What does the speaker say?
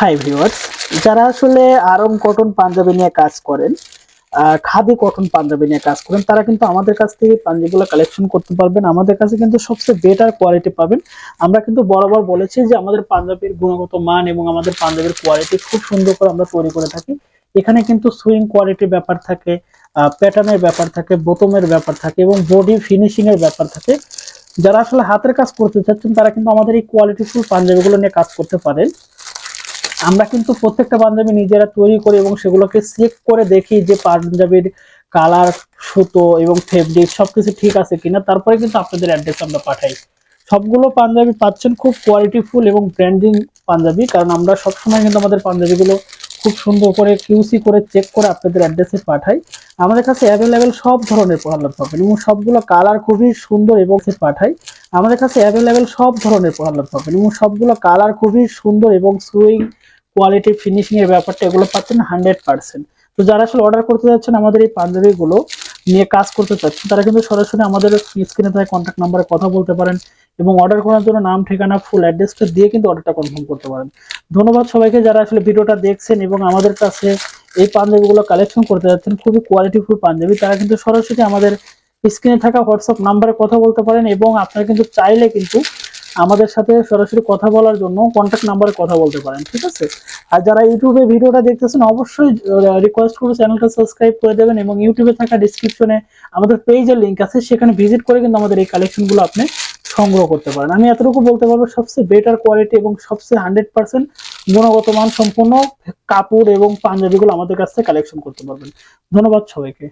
Hi viewers যারা আসলে Aarong cotton panjabi নিয়ে কাজ করেন খাদি কটন পাঞ্জাবি নিয়ে কাজ করেন, তারা কিন্তু আমাদের কাছ থেকে পাঞ্জাবিগুলো কালেকশন করতে পারবেন। আমাদের কাছে কিন্তু সবচেয়ে বেটার কোয়ালিটি পাবেন। আমরা কিন্তু বরাবর বলেছি যে আমাদের পাঞ্জাবির গুণগত মান এবং আমাদের পাঞ্জাবির কোয়ালিটি খুব সুন্দর করে আমরা তৈরি করে থাকি। এখানে কিন্তু সুইং কোয়ালিটির ব্যাপার থাকে প্যাটার্নের ব্যাপার থাকে বোতমের ব্যাপার থাকে এবং বডি ফিনিশিং এর ব্যাপার থাকে। যারা আসলে হাতের কাজ করতে চাচ্ছেন, তারা কিন্তু আমাদের এই কোয়ালিটিফুল পাঞ্জাবিগুলো নিয়ে কাজ করতে পারেন। আমরা কিন্তু প্রত্যেকটা পাঞ্জাবি নিজেরা তৈরি করি এবং সেগুলোকে চেক করে দেখি যে পাঞ্জাবির কালার সুতো এবং ফেব্রিক সবকিছু ঠিক আছে কিনা। তারপরে কিন্তু আপনাদের অ্যাড্রেস আমরা পাঠাই। সবগুলো পাঞ্জাবি পাচ্ছেন খুব কোয়ালিটিফুল এবং ব্র্যান্ডিং পাঞ্জাবি। কারণ আমরা সবসময় কিন্তু আমাদের পাঞ্জাবিগুলো খুব সুন্দর করে কিউসি করে চেক করে আপনাদের অ্যাড্রেসে পাঠাই। আমাদের কাছে অ্যাভেলেবেল সব ধরনের পার্লার পাবেন এবং সবগুলো কালার খুবই সুন্দর এবং পাঠাই। আমাদের কাছে অ্যাভেলেবেল সব ধরনের পার্লার পাবেন এবং সবগুলো কালার খুবই সুন্দর এবং সুইং কোয়ালিটি ফিনিশিং এর ব্যাপারটা এগুলো পাচ্ছেন হান্ড্রেড পার্সেন্ট তো যারা আসলে অর্ডার করতে যাচ্ছেন আমাদের এই পাঞ্জাবিগুলো নিয়ে কাজ করতে চাচ্ছেন, তারা কিন্তু সরাসরি আমাদের স্ক্রিনে থাকে কন্ট্যাক্ট নাম্বারে কথা বলতে পারেন। এবং অর্ডার করার জন্য নাম, ঠিকানা ফুল অ্যাড্রেসটা দিয়ে কিন্তু অর্ডারটা কনফার্ম করতে পারেন। ধন্যবাদ সবাইকে যারা আসলে ভিডিওটা দেখছেন এবং আমাদের কাছে এই পাঞ্জাবিগুলো কালেকশন করতে যাচ্ছেন, খুবই কোয়ালিটিফুল পাঞ্জাবি। তারা কিন্তু সরাসরি আমাদের স্ক্রিনে থাকা হোয়াটসঅ্যাপ নাম্বারে কথা বলতে পারেন এবং আপনারা কিন্তু চাইলে কিন্তু আমাদের সাথে সরাসরি কথা বলার জন্য কন্ট্যাক্ট নাম্বারে কথা বলতে পারেন, ঠিক আছে? আর যারা ইউটিউবে ভিডিওটা দেখতেছেন, অবশ্যই রিকোয়েস্ট করব চ্যানেলটা সাবস্ক্রাইব করে দেবেন এবং ইউটিউবে থাকা ডিসক্রিপশনে আমাদের পেজের লিঙ্ক আছে, সেখানে ভিজিট করে কিন্তু আমাদের এই কালেকশনগুলো আপনি সংগ্রহ করতে পারেন। আমি এতটুকু বলতে পারব, সবচেয়ে বেটার কোয়ালিটি এবং সবচেয়ে হান্ড্রেড পার্সেন্ট গুণগত মান সম্পন্ন কাপড় এবং পাঞ্জাবিগুলো আমাদের কাছ থেকে কালেকশন করতে পারবেন। ধন্যবাদ সবাইকে।